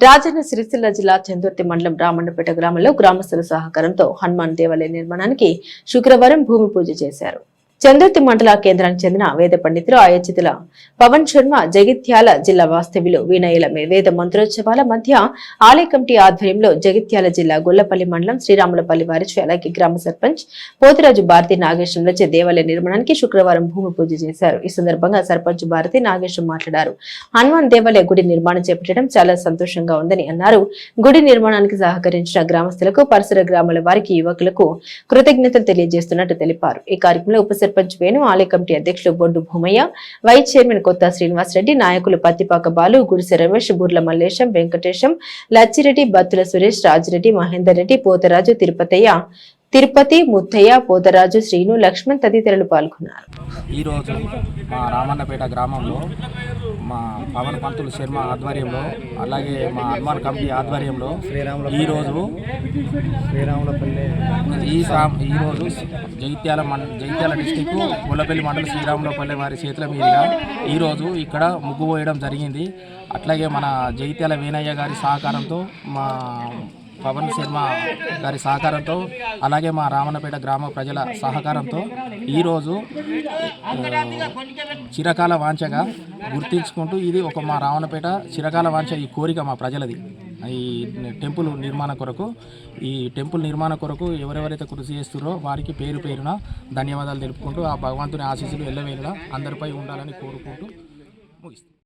రాజన్న సిరిసిల్ల జిల్లా చందుర్తి మండలం రామన్నపేట గ్రామంలో గ్రామస్తుల సహకారంతో హనుమాన్ దేవాలయ నిర్మాణానికి శుక్రవారం భూమి పూజ చేశారు. చందుర్తి మండల కేంద్రానికి చెందిన వేద పండితులు అయోచితుల పవన్ శర్మ జగిత్యాల జిల్లా వాస్తవ్యులు వీణయ్యల వేద మంత్రోత్సవాల మధ్య ఆలయ కమిటీ ఆధ్వర్యంలో జగిత్యాల జిల్లా గొల్లపల్లి మండలం శ్రీరాములపల్లి వారిచి అలాగే గ్రామ సర్పంచ్ పోతిరాజు భారతి నాగేశ్వరంలచే దేవాలయ నిర్మాణానికి శుక్రవారం భూమి పూజ చేశారు. ఈ సందర్భంగా సర్పంచ్ భారతి నాగేశ్వరం మాట్లాడారు. హనుమాన్ దేవాలయ గుడి నిర్మాణం చేపట్టడం చాలా సంతోషంగా ఉందని అన్నారు. గుడి నిర్మాణానికి సహకరించిన గ్రామస్తులకు పరిసర గ్రామాల వారికి యువకులకు కృతజ్ఞతలు తెలియజేస్తున్నట్టు తెలిపారు. ఈ కార్యక్రమంలో ఉపసర్ సర్పంచ్ వేణు ఆలయ కమిటీ అధ్యక్షులు బొడ్డు భూమయ్య వైస్ చైర్మన్ కొత్త శ్రీనివాసరెడ్డి నాయకులు పత్తిపాక బాలు గుడిసె రమేష్ బుర్ల మల్లేశం వెంకటేశం లచ్చిరెడ్డి బత్తుల సురేష్ రాజిరెడ్డి మహేందర్ రెడ్డి పోతరాజు తిరుపతయ్య తిరుపతి ముత్తయ్య పోతరాజు శ్రీను లక్ష్మణ్ తదితరులు పాల్గొన్నారు. ఈరోజు మా రామన్నపేట గ్రామంలో మా పవన్ పంతులు శర్మ ఆధ్వర్యంలో అలాగే మా హనుమాన్ కమిటీ ఆధ్వర్యంలో ఈరోజు శ్రీరాములపల్లి ఈ ఈరోజు జగిత్యాల మం జగిత్యాల డిస్టిక్ ముల్లపల్లి మండలం శ్రీరాములపల్లి వారి చేతుల మీదుగా ఈరోజు ఇక్కడ ముగ్గు పోయడం జరిగింది. అట్లాగే మన జగిత్యాల వీణయ్య గారి సహకారంతో మా పవన్ శర్మ గారి సహకారంతో అలాగే మా రామన్నపేట గ్రామ ప్రజల సహకారంతో ఈరోజు చిరకాల వాంఛగా గుర్తించుకుంటూ ఇది ఒక మా రావణపేట చిరకాల వాంఛ ఈ కోరిక మా ప్రజలది. ఈ టెంపుల్ నిర్మాణ కొరకు ఈ టెంపుల్ నిర్మాణ కొరకు ఎవరెవరైతే కృషి చేస్తారో వారికి పేరు పేరున ధన్యవాదాలు తెలుపుకుంటూ ఆ భగవంతుని ఆశీస్సులు ఎల్లవేళ అందరిపై ఉండాలని కోరుకుంటూ ముగిస్తాను